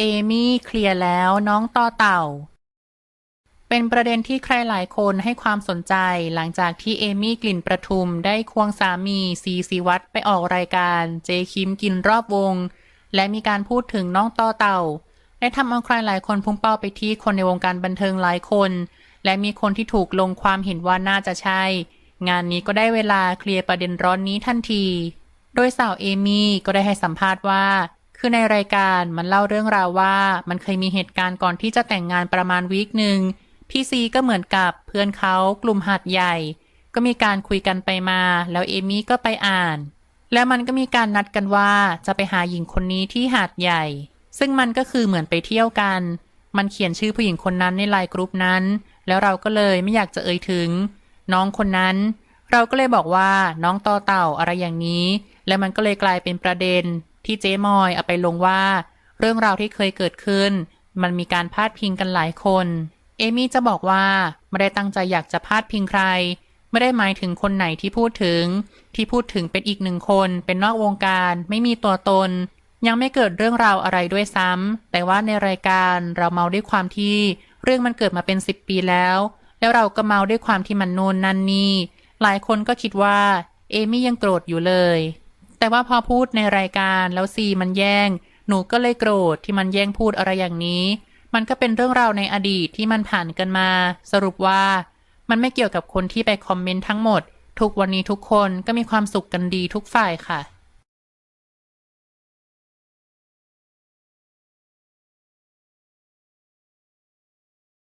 เอมี่เคลียร์แล้วน้องต่อเต่า เป็นประเด็นที่ใครหลายคนให้ความสนใจหลังจากที่เอมี่กลิ่นประทุมได้ควงสามีซีซีวัตไปออกรายการเจคิมกินรอบวง และมีการพูดถึงน้องต่อเต่า ได้ทำเอาใครหลายคนพุ่งเป้าไปที่คนในวงการบันเทิงหลายคน และมีคนที่ถูกลงความเห็นว่าน่าจะใช่ งานนี้ก็ได้เวลาเคลียร์ประเด็นร้อนนี้ทันที โดยสาวเอมี่ก็ได้ให้สัมภาษณ์ว่า คือในรายการมันเล่าเรื่องราวว่า มันเคยมีเหตุการณ์ก่อนที่จะแต่งงานประมาณวีคหนึ่งพี่ซีก็เหมือนกับเพื่อนเขากลุ่มหัดใหญ่ ก็มีการคุยกันไปมา แล้วเอมี่ก็ไปอ่าน แล้วมันก็มีการนัดกันว่าจะไปหาหญิงคนนี้ที่หาดใหญ่ ซึ่งมันก็คือเหมือนไปเที่ยวกัน มันเขียนชื่อผู้หญิงคนนั้นในไลน์กรุ๊ปนั้น แล้วเราก็เลยไม่อยากจะเอ่ยถึง น้องคนนั้น เราก็เลยบอกว่าน้องต่อเต่าอะไรอย่างนี้ แล้วมันก็เลยกลายเป็นประเด็น ที่เจ๊มอยเอาไปลงว่า เรื่องราวที่เคยเกิดขึ้น มันมีการพาดพิงกันหลายคน เอมี่จะบอกว่าไม่ได้ตั้งใจอยากจะพาดพิงใคร ไม่ได้หมายถึงคนไหนที่พูดถึง ที่พูดถึงเป็นอีกหนึ่งคนเป็นนอกวงการไม่มีตัวตน ยังไม่เกิดเรื่องราวอะไรด้วยซ้ำแต่ว่าในรายการเราเมาด้วยความที่ เรื่องมันเกิดมาเป็นสิบปีแล้ว แล้วเราก็เมาด้วยความที่มันโนนนั่นนี่หลายคนก็คิดว่า เอมี่ยังโกรธอยู่เลย แต่ว่าพอพูดในรายการแล้วซีมันแย่ง หนูก็เลยโกรธที่มันแย่งพูดอะไรอย่างนี้ มันก็เป็นเรื่องราวในอดีตที่มันผ่านกันมา สรุปว่า มันไม่เกี่ยวกับคนที่ไปคอมเมนต์ทั้งหมด ทุกวันนี้ทุกคนก็มีความสุขกันดีทุกฝ่ายค่ะ